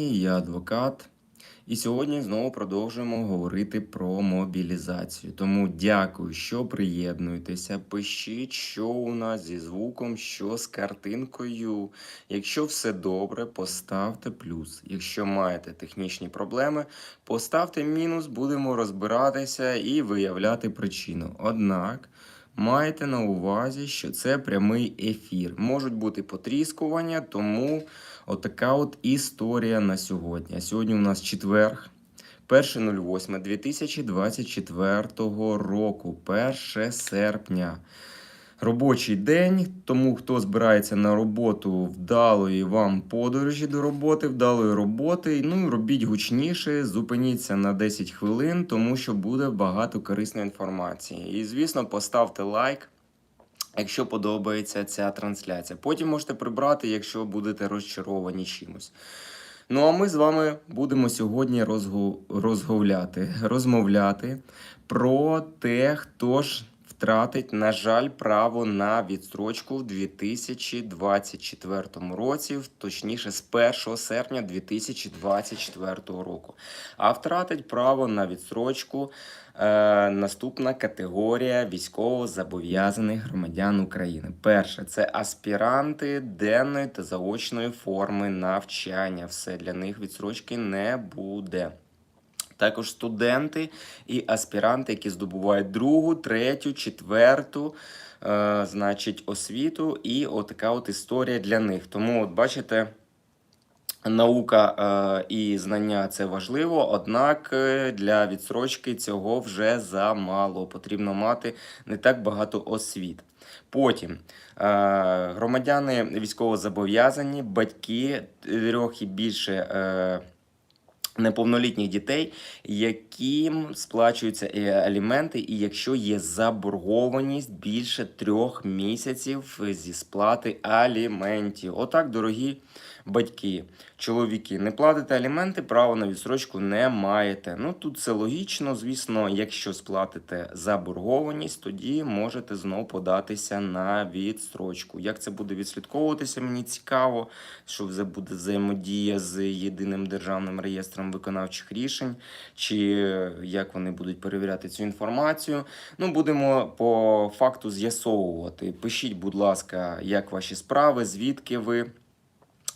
Я адвокат, і сьогодні знову продовжуємо говорити про мобілізацію. Тому дякую, що приєднуєтеся. Пишіть, що у нас зі звуком, що з картинкою. Якщо все добре, поставте плюс. Якщо маєте технічні проблеми, поставте мінус, будемо розбиратися і виявляти причину. Однак. Майте на увазі, що це прямий ефір. Можуть бути потріскування, тому отака от історія на сьогодні. Сьогодні у нас четверг, 1.08.2024 року, 1 серпня. Робочий день, тому хто збирається на роботу вдалої вам подорожі до роботи, вдалої роботи. Ну робіть гучніше, зупиніться на 10 хвилин, тому що буде багато корисної інформації. І, звісно, поставте лайк. Якщо подобається ця трансляція, потім можете прибрати, якщо будете розчаровані чимось. Ну а ми з вами будемо сьогодні розгу... розговляти, розмовляти про те, хто ж втратить, на жаль, право на відстрочку в 2024 році, точніше з 1 серпня 2024 року. А втратить право на відстрочку е, наступна категорія військово-зобов'язаних громадян України. Перше це аспіранти денної та заочної форми навчання. Все для них відстрочки не буде. Також студенти і аспіранти, які здобувають другу, третю, четверту, е, значить, освіту, і отака от історія для них. Тому, от бачите, наука е, і знання це важливо, однак е, для відсрочки цього вже замало. Потрібно мати не так багато освіт. Потім громадяни військовозобов'язані, батьки трьох і більше. Неповнолітніх дітей, яким сплачуються е, аліменти, і якщо є заборгованість більше трьох місяців зі сплати аліментів. Отак, дорогі батьки, чоловіки, не платите аліменти, право на відсрочку не маєте. Ну тут це логічно, звісно, якщо сплатите заборгованість, тоді можете знову податися на відстрочку. Як це буде відслідковуватися, мені цікаво, що це буде взаємодія з єдиним державним реєстром виконавчих рішень, чи як вони будуть перевіряти цю інформацію. Ну, будемо по факту з'ясовувати. Пишіть, будь ласка, як ваші справи, звідки ви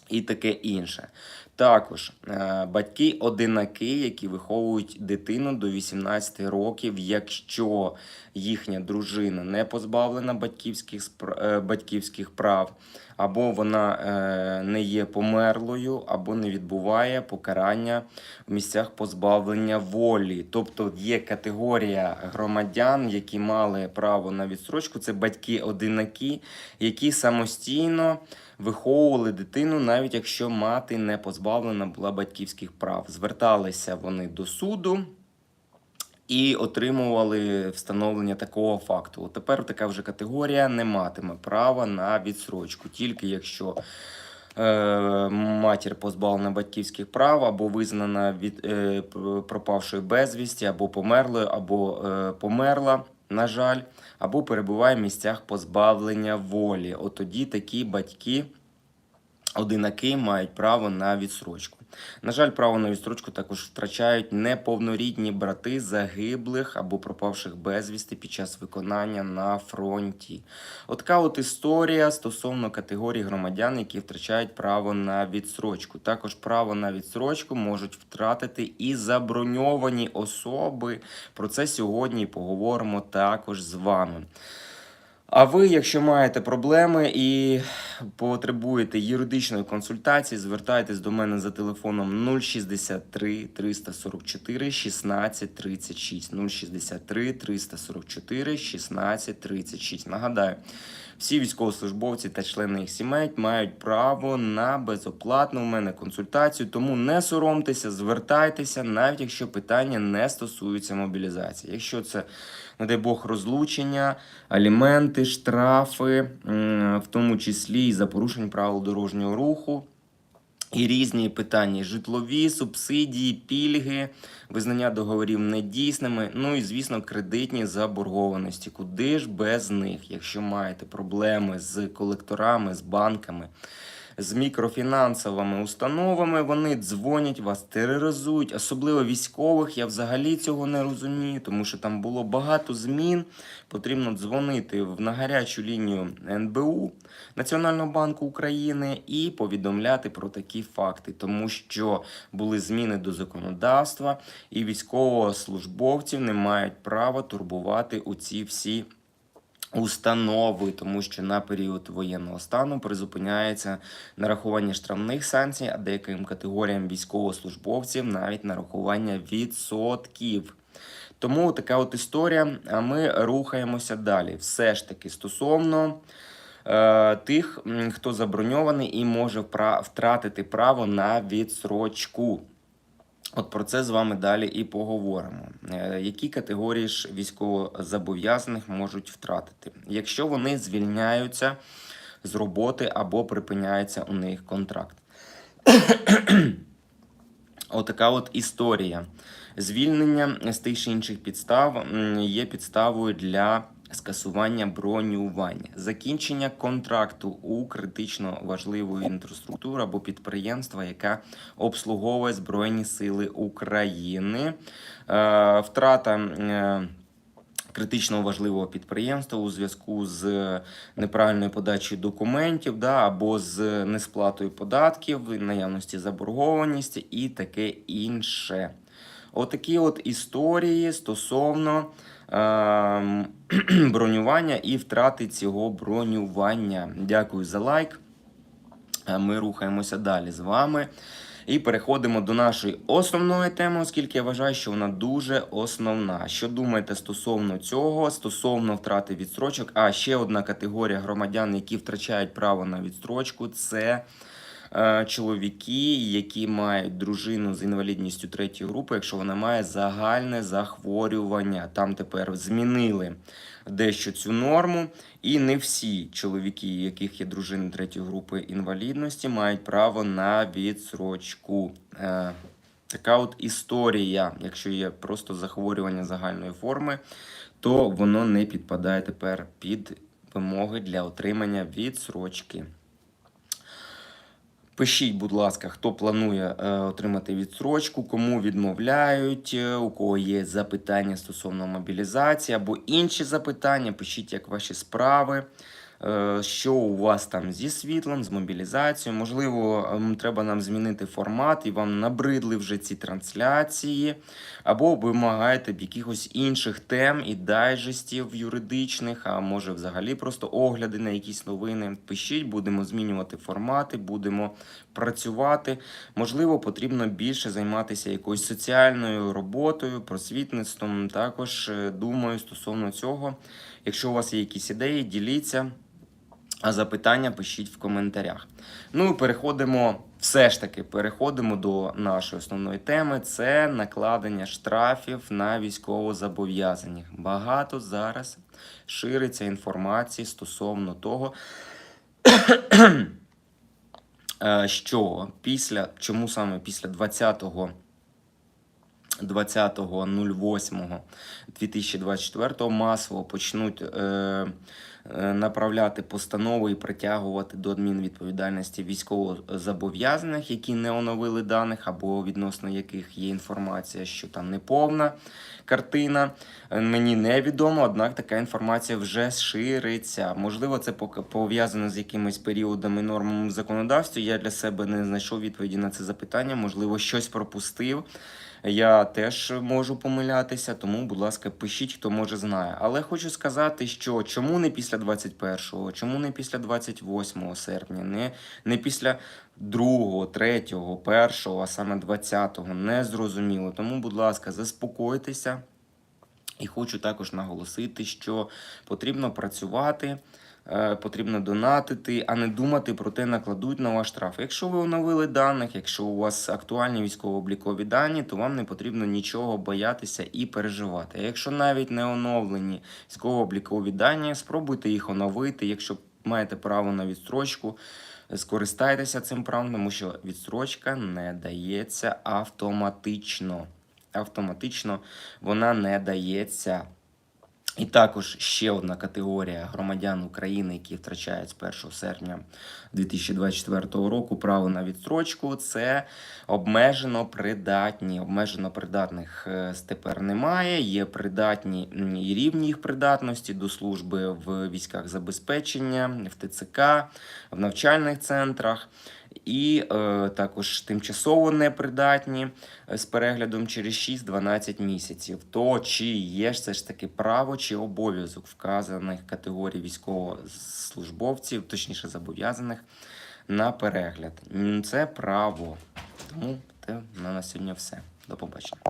і таке інше. Також е, батьки-одинаки, які виховують дитину до 18 років, якщо їхня дружина не позбавлена батьківських е, батьківських прав, або вона е, не є померлою, або не відбуває покарання в місцях позбавлення волі. Тобто є категорія громадян, які мали право на відстрочку, це батьки-одинаки, які самостійно виховували дитину, навіть якщо мати не позбавлена була батьківських прав. Зверталися вони до суду. І отримували встановлення такого факту. От тепер така вже категорія не матиме права на відсрочку, тільки якщо е, матір позбавлена батьківських прав, або визнана від е, пропавшою безвісті, або померлою, або е, померла, на жаль, або перебуває в місцях позбавлення волі. От тоді такі батьки. Одинаки мають право на відсрочку. На жаль, право на відстрочку також втрачають неповнорідні брати загиблих або пропавших безвісти під час виконання на фронті. Отака от історія стосовно категорії громадян, які втрачають право на відсрочку. Також право на відсрочку можуть втратити і заброньовані особи. Про це сьогодні поговоримо також з вами. А ви, якщо маєте проблеми і потребуєте юридичної консультації, звертайтесь до мене за телефоном 063 344 16 36. 063 344 16 36. Нагадаю, всі військовослужбовці та члени їх сімей мають право на безоплатну у мене консультацію, тому не соромтеся, звертайтеся, навіть якщо питання не стосуються мобілізації. Якщо це, не дай Бог, розлучення, аліменти, штрафи, в тому числі і за порушення правил дорожнього руху. І різні питання: житлові, субсидії, пільги, визнання договорів недійсними. Ну і звісно, кредитні заборгованості. Куди ж без них, якщо маєте проблеми з колекторами, з банками, з мікрофінансовими установами. Вони дзвонять вас, тероризують, особливо військових. Я взагалі цього не розумію, тому що там було багато змін. Потрібно дзвонити в- на гарячу лінію НБУ Національного банку України і повідомляти про такі факти, тому що були зміни до законодавства, і військовослужбовців не мають права турбувати у ці всі установи, тому що на період воєнного стану призупиняється нарахування штрафних санкцій, а деяким категоріям військовослужбовців навіть нарахування відсотків. Тому така от історія. А ми рухаємося далі. Все ж таки стосовно е, тих, хто заброньований і може втратити право на відсрочку. От про це з вами далі і поговоримо. Е, Які категорії ж військовозобов'язаних можуть втратити, якщо вони звільняються з роботи або припиняється у них контракт? Отака от історія. Звільнення з тих чи інших підстав є підставою для скасування бронювання, закінчення контракту у критично важливої інфраструктури або підприємства, яка обслуговує Збройні Сили України, е, втрата. е, Критично важливого підприємства у зв'язку з неправильною подачею документів, да, або з несплатою податків, наявності заборгованості і таке інше. Отакі от історії стосовно бронювання і втрати цього бронювання. Дякую за лайк. Ми рухаємося далі з вами. І переходимо до нашої основної теми, оскільки я вважаю, що вона дуже основна. Що думаєте стосовно цього, стосовно втрати відстрочок? А ще одна категорія громадян, які втрачають право на відстрочку, це е, чоловіки, які мають дружину з інвалідністю третьої групи, якщо вона має загальне захворювання. Там тепер змінили дещо цю норму, і не всі чоловіки, яких є дружини третьої групи інвалідності, мають право на відсрочку. Е, така от історія. Якщо є просто захворювання загальної форми, то воно не підпадає тепер під вимоги для отримання відсрочки. Пишіть, будь ласка, хто планує е, отримати відстрочку, кому відмовляють, е, у кого є запитання стосовно мобілізації або інші запитання. Пишіть, як ваші справи, що у вас там зі світлом, з мобілізацією. Можливо, ем, треба нам змінити формат і вам набридли вже ці трансляції, або вимагаєте б якихось інших тем і дайджестів юридичних, а може взагалі просто огляди на якісь новини. Пишіть, будемо змінювати формати, будемо працювати. Можливо, потрібно більше займатися якоюсь соціальною роботою, просвітництвом. Також е, думаю стосовно цього. Якщо у вас є якісь ідеї, діліться. А запитання пишіть в коментарях. Ну і переходимо, все ж таки, переходимо до нашої основної теми: це накладення штрафів на військовозобов'язаних. Багато зараз шириться інформації стосовно того, е, що після, чому саме після 20-го 20.08.2024 масово почнуть е, направляти постанови і притягувати до адмінвідповідальності військовозобов'язаних, які не оновили даних, або відносно яких є інформація, що там неповна картина. Е, Мені невідомо, однак така інформація вже шириться. Можливо, це пов'язано з якимись періодами нормами в законодавстві. Я для себе не знайшов відповіді на це запитання. Можливо, щось пропустив. Я теж можу помилятися, тому, будь ласка, пишіть, хто може знає. Але хочу сказати, що чому не після 21-го, чому не після 28 серпня, не, не після 2, 3, 1, а саме 20-го, не зрозуміло. Тому, будь ласка, заспокойтеся. І хочу також наголосити, що потрібно працювати, потрібно донатити, а не думати про те, накладуть на ваш штраф. Якщо ви оновили даних, якщо у вас актуальні військово-облікові дані, то вам не потрібно нічого боятися і переживати. А якщо навіть не оновлені військово-облікові дані, спробуйте їх оновити. Якщо маєте право на відстрочку, скористайтеся цим правом, тому що відстрочка не дається автоматично. Автоматично вона не дається. І також ще одна категорія громадян України, які втрачають з 1 серпня 2024 року право на відстрочку. Це обмежено придатні. Обмежено придатних е, тепер немає. Є придатні і рівні їх придатності до служби в військах забезпечення, в ТЦК, в навчальних центрах. І е, також тимчасово непридатні е, з переглядом через 6-12 місяців. То чи є це ж таки право чи обов'язок вказаних категорій військовослужбовців, точніше зобов'язаних на перегляд? Це право. Тому на на сьогодні все. До побачення.